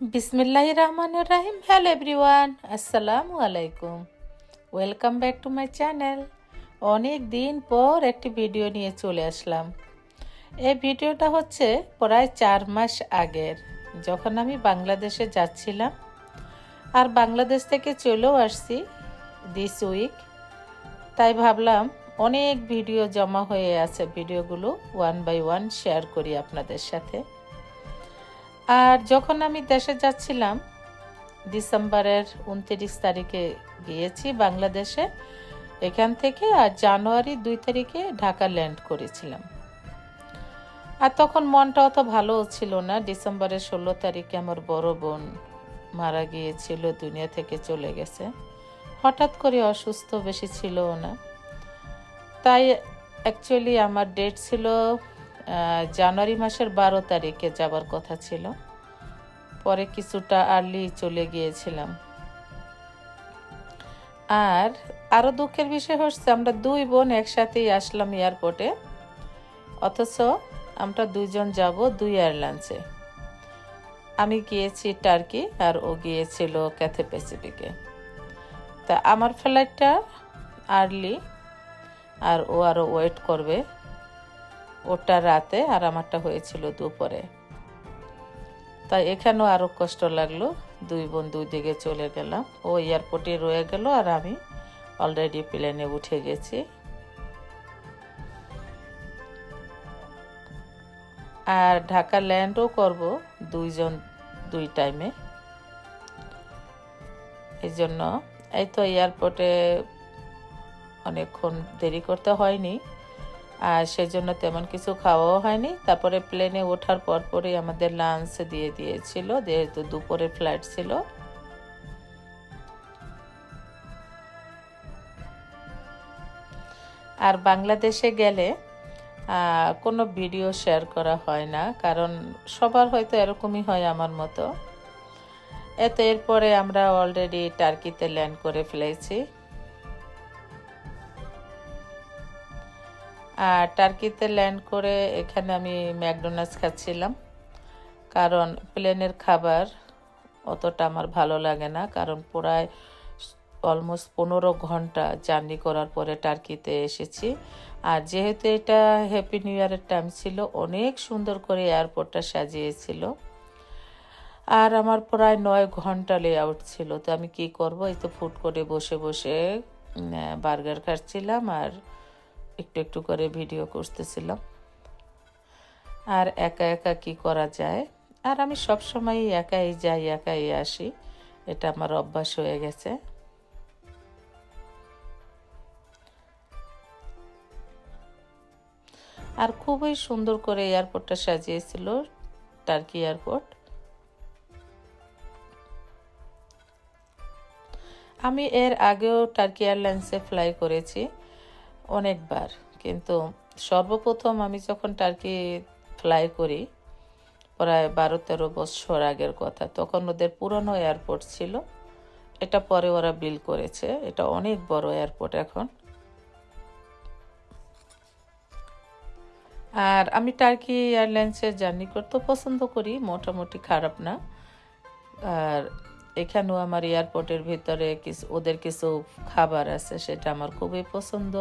বিসমিল্লাহ রহমান রাহিম। Hello everyone আসসালামু আলাইকুম। Welcome back to my channel অনেক দিন পর একটি ভিডিও নিয়ে চলে আসলাম। এই ভিডিওটা হচ্ছে প্রায় চার মাস আগের, যখন আমি বাংলাদেশে যাচ্ছিলাম। আর বাংলাদেশ থেকে চলেও আসছি দিস উইক তাই ভাবলাম অনেক ভিডিও জমা হয়ে আছে ভিডিওগুলো ওয়ান বাই ওয়ান শেয়ার করি আপনাদের সাথে। আর যখন আমি দেশে যাচ্ছিলাম, ডিসেম্বরের উনত্রিশ তারিখে গিয়েছি বাংলাদেশে, এখান থেকে আর জানুয়ারি দুই তারিখে ঢাকা ল্যান্ড করেছিলাম। আর তখন মনটা অত ভালোও ছিল না। ডিসেম্বরের ষোলো তারিখে আমার বড় বোন মারা গিয়েছিল, দুনিয়া থেকে চলে গেছে। হঠাৎ করে অসুস্থ, বেশি ছিল না। তাই অ্যাকচুয়ালি আমার ডেট ছিল জানুয়ারি মাসের বারো তারিখে যাবার কথা ছিল। পরে কিছুটা আর্লি চলে গিয়েছিলাম। আর আরও দুঃখের বিষয় হচ্ছে, আমরা দুই বোন একসাথেই আসলাম এয়ারপোর্টে। অথচ আমরা দুইজন যাব দুই এয়ারলাইন্সে। আমি গিয়েছি টার্কি আর ও গিয়েছিল ক্যাথে প্যাসিফিকে। তা আমার ফ্লাইটটা আর্লি আর ও আরও ওয়েট করবে। ওটা রাতে আর আমারটা হয়েছিল দুপুরে। তাই এখানেও আরও কষ্ট লাগল। দুই বোন দুই দিকে চলে গেলাম। ও এয়ারপোর্টে রয়ে গেল আর আমি অলরেডি প্লেনে উঠে গেছি। আর ঢাকা ল্যান্ডও করব দুইজন, দুই টাইমে এই জন্য এই তো এয়ারপোর্টে অনেকক্ষণ দেরি করতে হয়নি। আর সেজন্য তেমন কিছু খাওয়াও হয়নি। তারপরে প্লেনে ওঠার পর পরই আমাদের লাঞ্চ দিয়ে দিয়েছিল। যেহেতু দুপুরে ফ্লাইট ছিল। আর বাংলাদেশে গেলে কোনো ভিডিও শেয়ার করা হয় না। কারণ সবার হয়তো এরকমই হয় আমার মতো। এত এরপরে আমরা অলরেডি টার্কিতে ল্যান্ড করে ফেলেছি। টার্কিতে ল্যান্ড করে এখানে আমি ম্যাকডোনাল্ডস খাচ্ছিলাম। কারণ প্লেনের খাবার অতটা আমার ভালো লাগে না, কারণ প্রায় অলমোস্ট পনেরো ঘণ্টা জার্নি করার পরে টার্কিতে এসেছি। আর যেহেতু এটা হ্যাপি নিউ ইয়ারের টাইম ছিল, অনেক সুন্দর করে এয়ারপোর্টটা সাজিয়েছিল। আর আমার প্রায় নয় ঘণ্টা লে আউট ছিল, তো আমি কি করব? এই তো ফুড করে বসে বসে বার্গার খাচ্ছিলাম আর একটু একটু করে ভিডিও করতেছিলাম। আর একা একা কি করা যায়? আর আমি সব সময় একাই যাই, একাই আসি। এটা আমার অভ্যাস হয়ে গেছে। আর খুবই সুন্দর করে এয়ারপোর্টটা সাজিয়েছিল, টার্কি এয়ারপোর্ট। আমি এর আগেও টার্কি এয়ারলাইন্সে ফ্লাই করেছি। অনেকবার। কিন্তু সর্বপ্রথম আমি যখন টার্কি ফ্লাই করি, প্রায় বারো তেরো বছর আগের কথা, তখন ওদের পুরনো এয়ারপোর্ট ছিল। এটা পরে ওরা বিল করেছে। এটা অনেক বড় এয়ারপোর্ট এখন। আর আমি টার্কি এয়ারলাইন্সে জার্নি করতে পছন্দ করি, মোটামুটি খারাপ না। আর এখানেও আমার এয়ারপোর্টের ভিতরে কিছু ওদের কিছু খাবার আছে, সেটা আমার খুবই পছন্দ।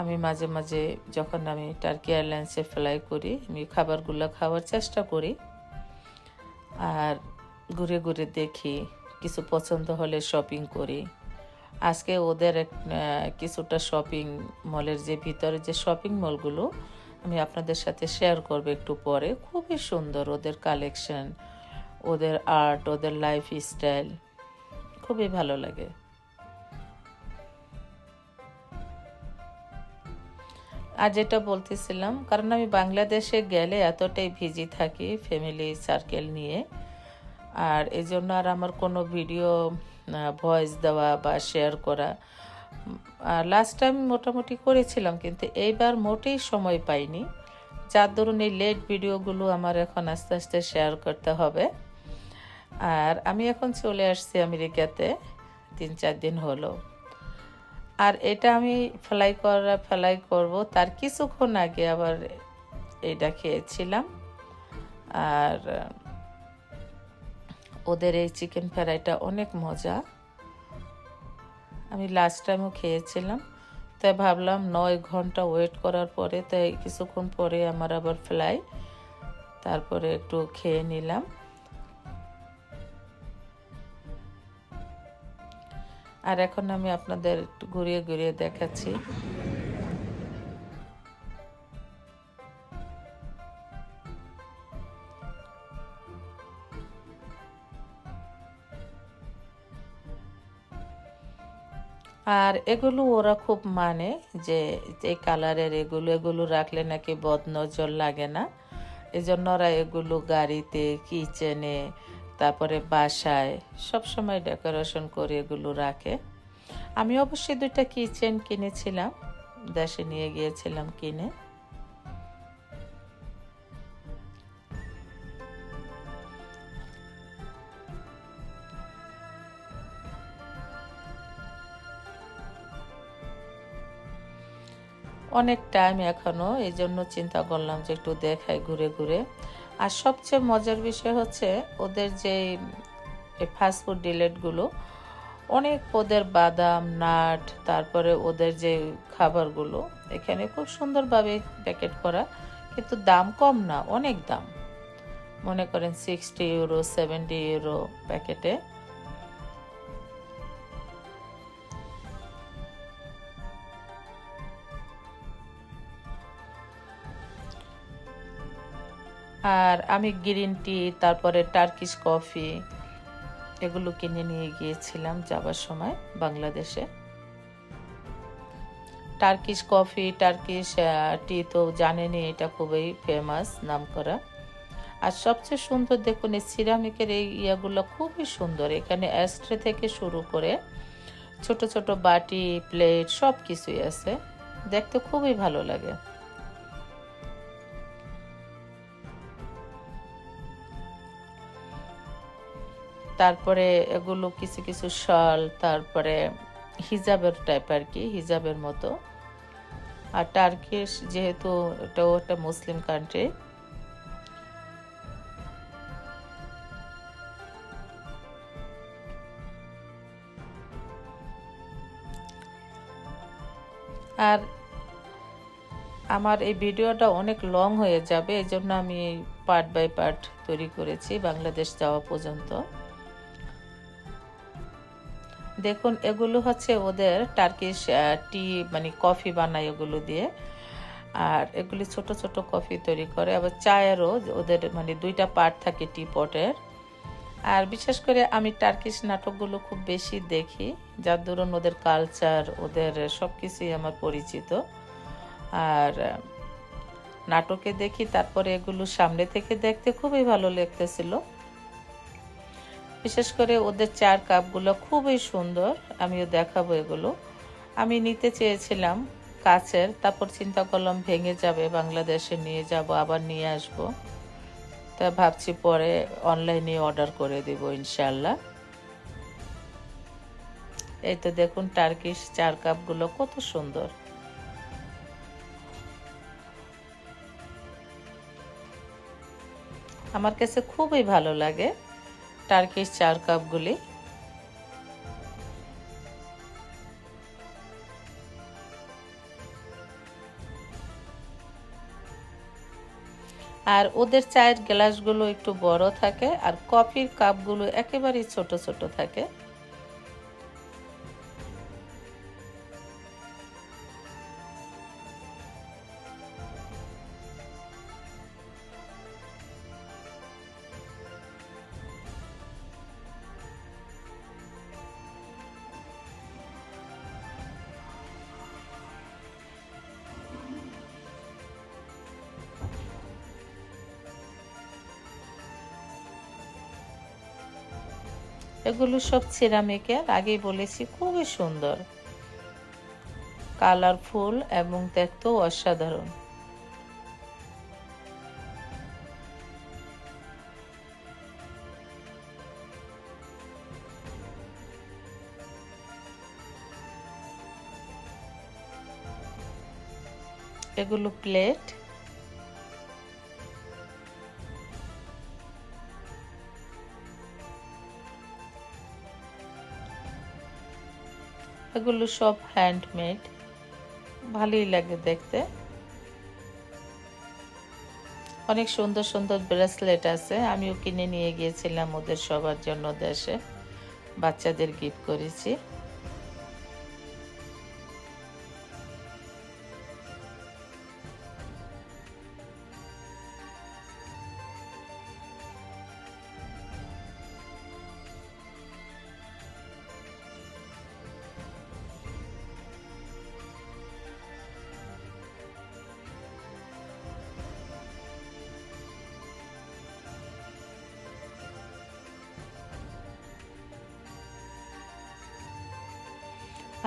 আমি মাঝে মাঝে যখন আমি টার্কি এয়ারলাইন্সে ফ্লাই করি, আমি খাবারগুলো খাওয়ার চেষ্টা করি। আর ঘুরে ঘুরে দেখি, কিছু পছন্দ হলে শপিং করি। আজকে ওদের কিছুটা শপিং মলের যে ভিতরে যে শপিং মলগুলো, আমি আপনাদের সাথে শেয়ার করব একটু পরে। খুবই সুন্দর ওদের কালেকশন ওদের আর্ট ওদের লাইফ স্টাইল খুবই ভালো লাগে। আর যেটা বলতেছিলাম, কারণ আমি বাংলাদেশে গেলে এতটাই ভিজি থাকি ফ্যামিলি সার্কেল নিয়ে, আর এই জন্য আর আমার কোনো ভিডিও ভয়েস দেওয়া বা শেয়ার করা আর লাস্ট টাইম মোটামুটি করেছিলাম, কিন্তু এইবার মোটেই সময় পাইনি। যার দরুন এই লেট ভিডিওগুলো আমার এখন আস্তে আস্তে শেয়ার করতে হবে। আর আমি এখন চলে আসছি আমেরিকাতে, তিন চার দিন হলো। আর এটা আমি ফ্লাই করা, ফ্লাই করব। তার কিছুক্ষণ আগে আবার এটা খেয়েছিলাম। আর ওদের এই চিকেন ফ্রাইটা অনেক মজা। আমি লাস্ট টাইমও খেয়েছিলাম। তাই ভাবলাম নয় ঘণ্টা ওয়েট করার পরে, তাই কিছুক্ষণ পরে আমার আবার ফ্লাই তারপরে একটু খেয়ে নিলাম। আর এখন আমি আপনাদের একটু ঘুরিয়ে ঘুরিয়ে দেখাচ্ছি। আর এগুলো ওরা খুব মানে যে এই কালারের এগুলো এগুলো রাখলে নাকি বদ নজর লাগে না। এজন্য ওরা এগুলো গাড়িতে, কিচেনে তারপরে বাসায় সব সময় ডেকোরেশন করে এগুলো রাখে। আমি অবশ্যই দুইটা কিচেন কিনেছিলাম। দেশে নিয়ে গিয়েছিলাম কিনে। অনেক টাইম এখনও এই জন্য চিন্তা করলাম যে একটু দেখাই ঘুরে ঘুরে। আর সবচেয়ে মজার বিষয় হচ্ছে ওদের যে ফাস্টফুড ডিলেটগুলো অনেক ওদের বাদাম, নাট, তারপরে ওদের যে খাবারগুলো, এখানে খুব সুন্দরভাবে প্যাকেট করা, কিন্তু দাম কম না, অনেক দাম। মনে করেন সিক্সটি ইউরো সেভেন্টি ইউরো প্যাকেটে আর আমি গ্রিন টি, তারপরে টার্কিশ কফি এগুলো কিনে নিয়ে গিয়েছিলাম যাবার সময় বাংলাদেশে। টার্কিশ কফি, টার্কিশ টি তো জানেনি এটা খুবই ফেমাস নাম করা আর সবচেয়ে সুন্দর দেখুন, এই সিরামিকের এই ইয়েগুলো খুবই সুন্দর। এখানে অ্যাস্ট্রে থেকে শুরু করে ছোট ছোট বাটি, প্লেট সব কিছুই আছে। দেখতে খুবই ভালো লাগে। তারপরে এগুলো কিছু কিছু শাল, তারপরে হিজাবের টাইপ আর কি, হিজাবের মতো। আর টার্কিশ যেহেতু এটাও একটা মুসলিম কান্ট্রি আর আমার এই ভিডিওটা অনেক লং হয়ে যাবে এই জন্য আমি পার্ট বাই পার্ট তৈরি করেছি, বাংলাদেশ যাওয়া পর্যন্ত। দেখুন, এগুলো হচ্ছে ওদের টার্কিশ টি মানে কফি বানায় ওগুলো দিয়ে। আর এগুলি ছোট ছোট কফি তৈরি করে। আবার চায়েরও ওদের মানে দুইটা পার্ট থাকে টি পটের আর বিশেষ করে আমি টার্কিশ নাটকগুলো খুব বেশি দেখি, যার দরুন ওদের কালচার ওদের সব কিছুই আমার পরিচিত। আর নাটকে দেখি, তারপরে এগুলো সামনে থেকে দেখতে খুবই ভালো লাগতেছিল। বিশেষ করে ওদের চার কাপগুলো খুবই সুন্দর, আমিও দেখাবো এগুলো। আমি নিতে চেয়েছিলাম কাছের, তারপর চিন্তা করলাম ভেঙে যাবে, বাংলাদেশে নিয়ে যাব, আবার নিয়ে আসব। তা ভাবছি পরে অনলাইনে অর্ডার করে দেব ইনশাল্লাহ এই তো দেখুন টার্কিশ চার কাপগুলো কত সুন্দর। আমার কাছে খুবই ভালো লাগে। টার্কিশ চার কাপগুলি। আর ওদের চায়ের গ্লাসগুলো একটু বড় থাকে, আর কফির কাপগুলো একেবারেই ছোট ছোট থাকে। এগুলো সব সিরামিকের আগেই বলেছি খুবই সুন্দর। কালারফুল এবং দেখতেও অসাধারণ। এগুলো প্লেট এগুলো সব হ্যান্ডমেড ভালোই লাগে দেখতে। অনেক সুন্দর সুন্দর ব্রেসলেট আছে। আমিও কিনে নিয়ে গিয়েছিলাম ওদের সবার জন্য দেশে। বাচ্চাদের গিফট করেছি।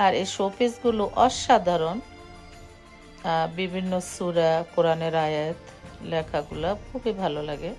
আর এই শোপিসগুলো অসাধারণ। বিভিন্ন সুরা কোরআনের আয়াত লেখাগুলো খুবই ভালো লাগে।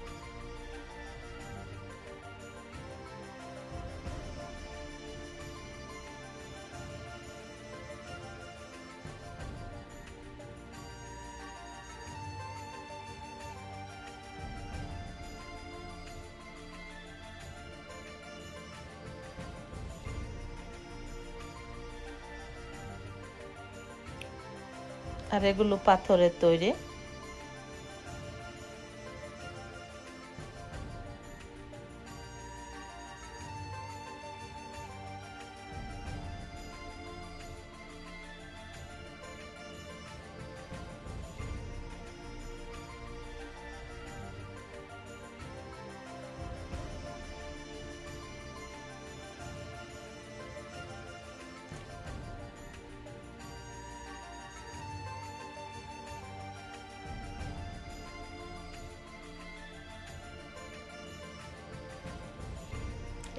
আর এগুলো পাথরের তৈরি।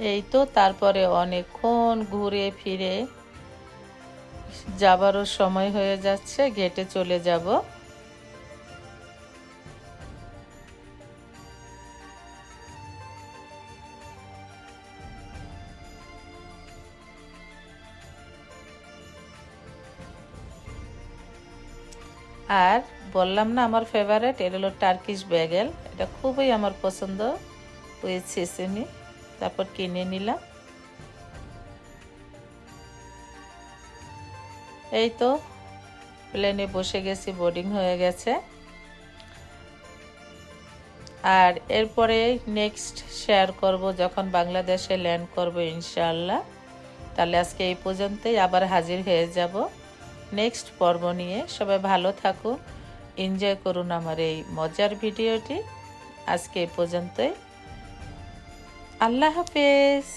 এই তো তারপরে অনেকক্ষণ ঘুরে ফিরে যাবারও সময় হয়ে যাচ্ছে, গেটে চলে যাব। আর বললাম না আমার ফেভারেট এটা হলো টার্কিশ ব্যাগেল এটা খুবই আমার পছন্দ উইথ সিসেমি তারপর কিনে নিলাম। এই তো, প্লেনে বসে গেছি বোর্ডিং হয়ে গেছে। আর এরপরে নেক্সট শেয়ার করব যখন বাংলাদেশে ল্যান্ড করব ইনশাআল্লাহ। তাহলে আজকে এই পর্যন্তই, আবার হাজির হয়ে যাব নেক্সট পর্ব নিয়ে। সবাই ভালো থাকুন, এনজয় করুন আমার এই মজার ভিডিওটি। আজকে এই পর্যন্তই। আল্লাহ হাফেজ।